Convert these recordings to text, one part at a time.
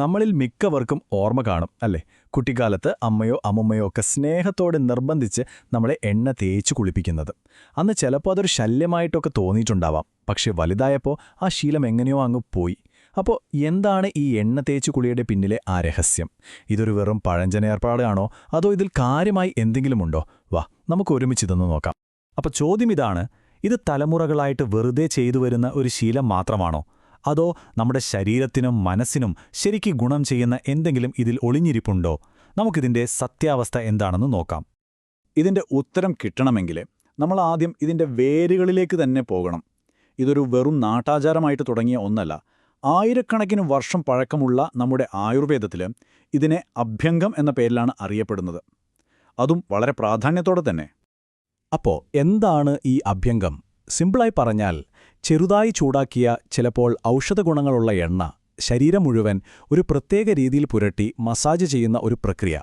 നമ്മളിൽ മിക്കവർക്കും ഓർമ്മ കാണും അല്ലേ? കുട്ടിക്കാലത്ത് അമ്മയോ അമ്മമ്മയോ ഒക്കെ സ്നേഹത്തോടെ നിർബന്ധിച്ച് നമ്മളെ എണ്ണ തേച്ച് കുളിപ്പിക്കുന്നത്. അന്ന് ചിലപ്പോൾ അതൊരു ശല്യമായിട്ടൊക്കെ തോന്നിയിട്ടുണ്ടാവാം. പക്ഷേ വലുതായപ്പോൾ ആ ശീലം എങ്ങനെയോ അങ്ങ് പോയി. അപ്പോൾ എന്താണ് ഈ എണ്ണ തേച്ച് കുളിയുടെ പിന്നിലെ ആ രഹസ്യം? ഇതൊരു വെറും പഴഞ്ചന ഏർപ്പാടാണോ? അതോ ഇതിൽ കാര്യമായി എന്തെങ്കിലുമുണ്ടോ വാ നമുക്ക് ഒരുമിച്ച് ഒരുമിച്ചിതൊന്ന് നോക്കാം. അപ്പോൾ ചോദ്യം ഇതാണ് ഇത് തലമുറകളായിട്ട് വെറുതെ ചെയ്തു വരുന്ന ഒരു ശീലം മാത്രമാണോ? അതോ നമ്മുടെ ശരീരത്തിനും മനസ്സിനും ശരിക്ക് ഗുണം ചെയ്യുന്ന എന്തെങ്കിലും ഇതിൽ ഒളിഞ്ഞിരിപ്പുണ്ടോ? നമുക്കിതിന്റെ സത്യാവസ്ഥ എന്താണെന്ന് നോക്കാം. ഇതിന്റെ ഉത്തരം കിട്ടണമെങ്കിൽ നമ്മൾ ആദ്യം ഇതിന്റെ വേരുകളിലേക്ക് തന്നെ പോകണം. ഇതൊരു വെറും നാട്ടാചാരമായിട്ട് തുടങ്ങിയ ഒന്നല്ല. ആയിരക്കണക്കിന് വർഷം പഴക്കമുള്ള നമ്മുടെ ആയുർവേദത്തിൽ ഇതിനെ അഭ്യംഗം എന്ന പേരിലാണ് അറിയപ്പെടുന്നത്. അതും വളരെ പ്രാധാന്യത്തോടെ തന്നെ. അപ്പോ എന്താണ് ഈ അഭ്യംഗം? സിമ്പിളായി പറഞ്ഞാൽ ചെറുതായി ചൂടാക്കിയ ചിലപ്പോൾ ഔഷധഗുണങ്ങളുള്ള എണ്ണ ശരീരം മുഴുവൻ ഒരു പ്രത്യേക രീതിയിൽ പുരട്ടി മസാജ് ചെയ്യുന്ന ഒരു പ്രക്രിയ.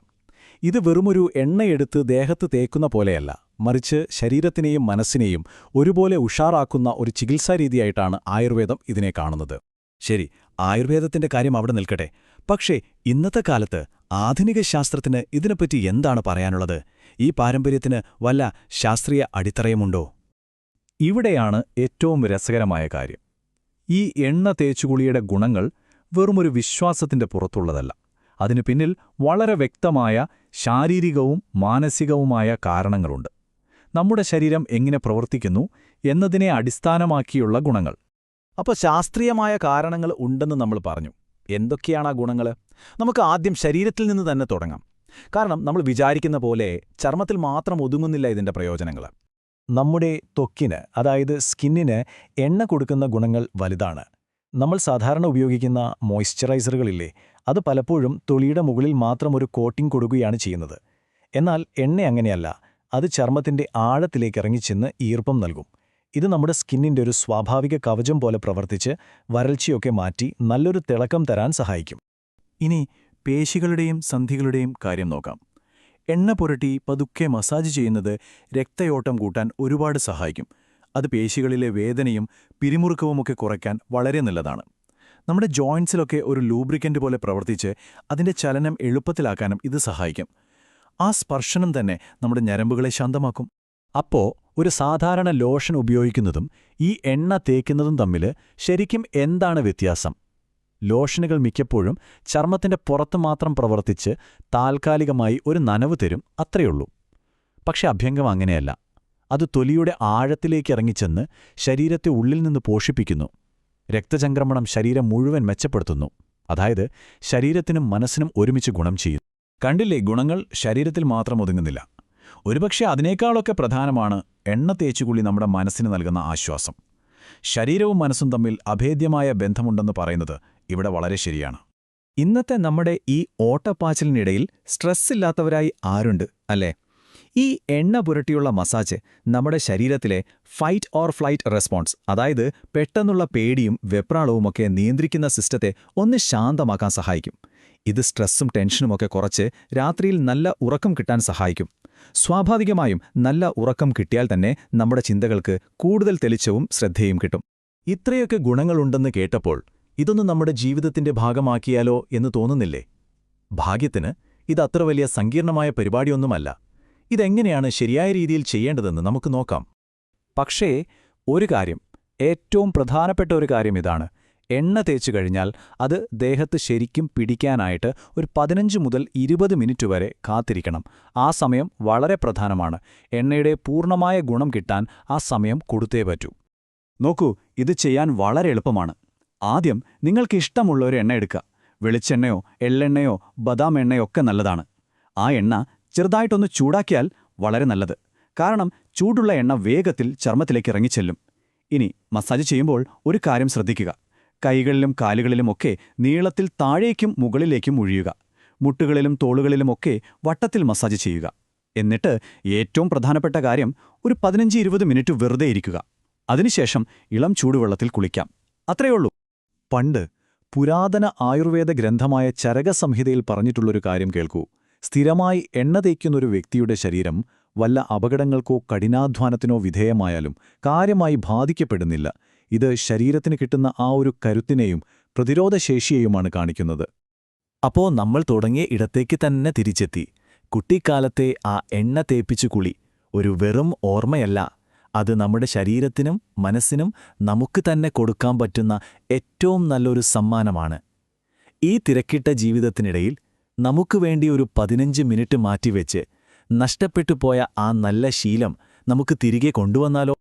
ഇത് വെറുമൊരു എണ്ണയെടുത്ത് ദേഹത്ത് തേക്കുന്ന പോലെയല്ല മറിച്ച് ശരീരത്തിനെയും മനസ്സിനെയും ഒരുപോലെ ഉഷാറാക്കുന്ന ഒരു ചികിത്സാരീതിയായിട്ടാണ് ആയുർവേദം ഇതിനെ കാണുന്നത്. ശരി ആയുർവേദത്തിന്റെ കാര്യം അവിടെ നിൽക്കട്ടെ. പക്ഷേ ഇന്നത്തെ കാലത്ത് ആധുനിക ശാസ്ത്രത്തിന് ഇതിനെപ്പറ്റി എന്താണ് പറയാനുള്ളത്? ഈ പാരമ്പര്യത്തിന് വല്ല ശാസ്ത്രീയ അടിത്തറയുമുണ്ടോ? ഇവിടെയാണ് ഏറ്റവും രസകരമായ കാര്യം. ഈ എണ്ണ തേച്ചുകുളിയുടെ ഗുണങ്ങൾ വെറുമൊരു വിശ്വാസത്തിന്റെ പുറത്തുള്ളതല്ല. അതിനു പിന്നിൽ വളരെ വ്യക്തമായ ശാരീരികവും മാനസികവുമായ കാരണങ്ങളുണ്ട്. നമ്മുടെ ശരീരം എങ്ങനെ പ്രവർത്തിക്കുന്നു എന്നതിനെ അടിസ്ഥാനമാക്കിയുള്ള ഗുണങ്ങൾ. അപ്പോൾ ശാസ്ത്രീയമായ കാരണങ്ങൾ ഉണ്ടെന്ന് നമ്മൾ പറഞ്ഞു. എന്തൊക്കെയാണ് ആ ഗുണങ്ങൾ? നമുക്ക് ആദ്യം ശരീരത്തിൽ നിന്ന് തന്നെ തുടങ്ങാം. കാരണം നമ്മൾ വിചാരിക്കുന്ന പോലെ ചർമ്മത്തിൽ മാത്രം ഒതുങ്ങുന്നില്ല ഇതിന്റെ പ്രയോജനങ്ങൾ. നമ്മുടെ ത്വക്കിന് അതായത് സ്കിന്നിന് എണ്ണ കൊടുക്കുന്ന ഗുണങ്ങൾ വലുതാണ്. നമ്മൾ സാധാരണ ഉപയോഗിക്കുന്ന മോയ്സ്ചറൈസറുകളില്ലേ അത് പലപ്പോഴും തൊലിയുടെ മുകളിൽ മാത്രം ഒരു കോട്ടിംഗ് കൊടുക്കുകയാണ് ചെയ്യുന്നത്. എന്നാൽ എണ്ണ അങ്ങനെയല്ല അത് ചർമ്മത്തിന്റെ ആഴത്തിലേക്ക് ഇറങ്ങിച്ചെന്ന് ഈർപ്പം നൽകും. ഇത് നമ്മുടെ സ്കിന്നിന്റെ ഒരു സ്വാഭാവിക കവചം പോലെ പ്രവർത്തിച്ച് വരൾച്ചയൊക്കെ മാറ്റി നല്ലൊരു തിളക്കം തരാൻ സഹായിക്കും. ഇനി പേശികളുടെയും സന്ധികളുടെയും കാര്യം നോക്കാം. എണ്ണ പുരട്ടി പതുക്കെ മസാജ് ചെയ്യുന്നത് രക്തയോട്ടം കൂട്ടാൻ ഒരുപാട് സഹായിക്കും. അത് പേശികളിലെ വേദനയും പിരിമുറുക്കവുമൊക്കെ കുറയ്ക്കാൻ വളരെ നല്ലതാണ്. നമ്മുടെ ജോയിൻസിലൊക്കെ ഒരു ലൂബ്രിക്കന്റ് പോലെ പ്രവർത്തിച്ച് അതിന്റെ ചലനം എളുപ്പത്തിലാക്കാനും ഇത് സഹായിക്കും. ആ സ്പർശനം തന്നെ നമ്മുടെ ഞരമ്പുകളെ ശാന്തമാക്കും. അപ്പോ ഒരു സാധാരണ ലോഷൻ ഉപയോഗിക്കുന്നതും ഈ എണ്ണ തേക്കുന്നതും തമ്മിൽ ശരിക്കും എന്താണ് വ്യത്യാസം? ലോഷനുകൾ മിക്കപ്പോഴും ചർമ്മത്തിന്റെ പുറത്ത് മാത്രം പ്രവർത്തിച്ച് താൽക്കാലികമായി ഒരു നനവ് തരും അത്രയുള്ളൂ. പക്ഷെ അഭ്യംഗം അങ്ങനെയല്ല. അത് തൊലിയുടെ ആഴത്തിലേക്ക് ഇറങ്ങിച്ചെന്ന് ശരീരത്തെ ഉള്ളിൽ നിന്ന് പോഷിപ്പിക്കുന്നു. രക്തചംക്രമണം ശരീരം മുഴുവൻ മെച്ചപ്പെടുത്തുന്നു. അതായത് ശരീരത്തിനും മനസ്സിനും ഒരുമിച്ച് ഗുണം ചെയ്യും കണ്ടില്ലേ ഗുണങ്ങൾ ശരീരത്തിൽ മാത്രം ഒതുങ്ങുന്നില്ല. ഒരുപക്ഷെ അതിനേക്കാളൊക്കെ പ്രധാനമാണ് എണ്ണ തേച്ചുകുളി നമ്മുടെ മനസ്സിന് നൽകുന്ന ആശ്വാസം. ശരീരവും മനസ്സും തമ്മിൽ അഭേദ്യമായ ബന്ധമുണ്ടെന്ന് പറയുന്നത് ഇവിടെ വളരെ ശരിയാണ്. ഇന്നത്തെ നമ്മുടെ ഈ ഓട്ടപ്പാച്ചിലിനിടയിൽ സ്ട്രെസ്സില്ലാത്തവരായി ആരുണ്ട് അല്ലേ? ഈ എണ്ണ പുരട്ടിയുള്ള മസാജ് നമ്മുടെ ശരീരത്തിലെ ഫൈറ്റ് ഓർ ഫ്ലൈറ്റ് റെസ്പോൺസ് അതായത് പെട്ടെന്നുള്ള പേടിയും വെപ്രാളവുമൊക്കെ നിയന്ത്രിക്കുന്ന സിസ്റ്റത്തെ ഒന്ന് ശാന്തമാക്കാൻ സഹായിക്കും. ഇത് സ്ട്രെസ്സും ടെൻഷനുമൊക്കെ കുറച്ച് രാത്രിയിൽ നല്ല ഉറക്കം കിട്ടാൻ സഹായിക്കും. സ്വാഭാവികമായും നല്ല ഉറക്കം കിട്ടിയാൽ തന്നെ നമ്മുടെ ചിന്തകൾക്ക് കൂടുതൽ തെളിച്ചവും ശ്രദ്ധയും കിട്ടും. ഇത്രയൊക്കെ ഗുണങ്ങളുണ്ടെന്ന് കേട്ടപ്പോൾ ഇതൊന്നും നമ്മുടെ ജീവിതത്തിന്റെ ഭാഗമാക്കിയാലോ എന്ന് തോന്നുന്നില്ലേ? ഭാഗ്യത്തിന് ഇതത്ര വലിയ സങ്കീർണമായ പരിപാടിയൊന്നുമല്ല. ഇതെങ്ങനെയാണ് ശരിയായ രീതിയിൽ ചെയ്യേണ്ടതെന്ന് നമുക്ക് നോക്കാം. പക്ഷേ ഒരു കാര്യം ഏറ്റവും പ്രധാനപ്പെട്ട ഒരു കാര്യം ഇതാണ്. എണ്ണ തേച്ചു കഴിഞ്ഞാൽ അത് ദേഹത്ത് ശരിക്കും പിടിക്കാനായിട്ട് ഒരു പതിനഞ്ച് മുതൽ ഇരുപത് മിനിറ്റ് വരെ കാത്തിരിക്കണം. ആ സമയം വളരെ പ്രധാനമാണ്. എണ്ണയുടെ പൂർണമായ ഗുണം കിട്ടാൻ ആ സമയം കൊടുത്തേ പറ്റൂ. നോക്കൂ ഇത് ചെയ്യാൻ വളരെ എളുപ്പമാണ്. ആദ്യം നിങ്ങൾക്ക് ഇഷ്ടമുള്ള ഒരു എണ്ണ എടുക്കുക. വെളിച്ചെണ്ണയോ എള്ളെണ്ണയോ ബദാം എണ്ണയോ ഒക്കെ നല്ലതാണ്. ആ എണ്ണ ചെറുതായിട്ടൊന്ന് ചൂടാക്കിയാൽ വളരെ നല്ലത്. കാരണം ചൂടുള്ള എണ്ണ വേഗത്തിൽ ചർമ്മത്തിലേക്ക് ഇറങ്ങിച്ചെല്ലും. ഇനി മസാജ് ചെയ്യുമ്പോൾ ഒരു കാര്യം ശ്രദ്ധിക്കുക. കൈകളിലും കാലുകളിലുമൊക്കെ നീളത്തിൽ താഴേക്കും മുകളിലേക്കും ഒഴിയുക. മുട്ടുകളിലും തോളുകളിലുമൊക്കെ വട്ടത്തിൽ മസാജ് ചെയ്യുക. എന്നിട്ട് ഏറ്റവും പ്രധാനപ്പെട്ട കാര്യം ഒരു പതിനഞ്ച് ഇരുപത് മിനിറ്റ് വെറുതെ ഇരിക്കുക. അതിനുശേഷം ഇളം ചൂടുവെള്ളത്തിൽ കുളിക്കാം. അത്രയുള്ളൂ പണ്ട് പുരാതന ആയുർവേദ ഗ്രന്ഥമായ ചരകസംഹിതയിൽ പറഞ്ഞിട്ടുള്ളൊരു കാര്യം കേൾക്കൂ. സ്ഥിരമായി എണ്ണ തേക്കുന്നൊരു വ്യക്തിയുടെ ശരീരം വല്ല അപകടങ്ങൾക്കോ കഠിനാധ്വാനത്തിനോ വിധേയമായാലും കാര്യമായി ബാധിക്കപ്പെടുന്നില്ല. ഇത് ശരീരത്തിന് കിട്ടുന്ന ആ ഒരു കരുത്തിനെയും പ്രതിരോധശേഷിയെയുമാണ് കാണിക്കുന്നത്. അപ്പോ നമ്മൾ തുടങ്ങിയ ഇടത്തേക്ക് തന്നെ തിരിച്ചെത്തി. കുട്ടിക്കാലത്തെ ആ എണ്ണ തേപ്പിച്ചു കുളി ഒരു വെറും ഓർമ്മയല്ല. അത് നമ്മുടെ ശരീരത്തിനും മനസ്സിനും നമുക്ക് തന്നെ കൊടുക്കാൻ പറ്റുന്ന ഏറ്റവും നല്ലൊരു സമ്മാനമാണ്. ഈ തിരക്കിട്ട ജീവിതത്തിനിടയിൽ നമുക്ക് വേണ്ടി ഒരു പതിനഞ്ച് മിനിറ്റ് മാറ്റിവെച്ച് നഷ്ടപ്പെട്ടു പോയ ആ നല്ല ശീലം നമുക്ക് തിരികെ കൊണ്ടുവന്നാലോ?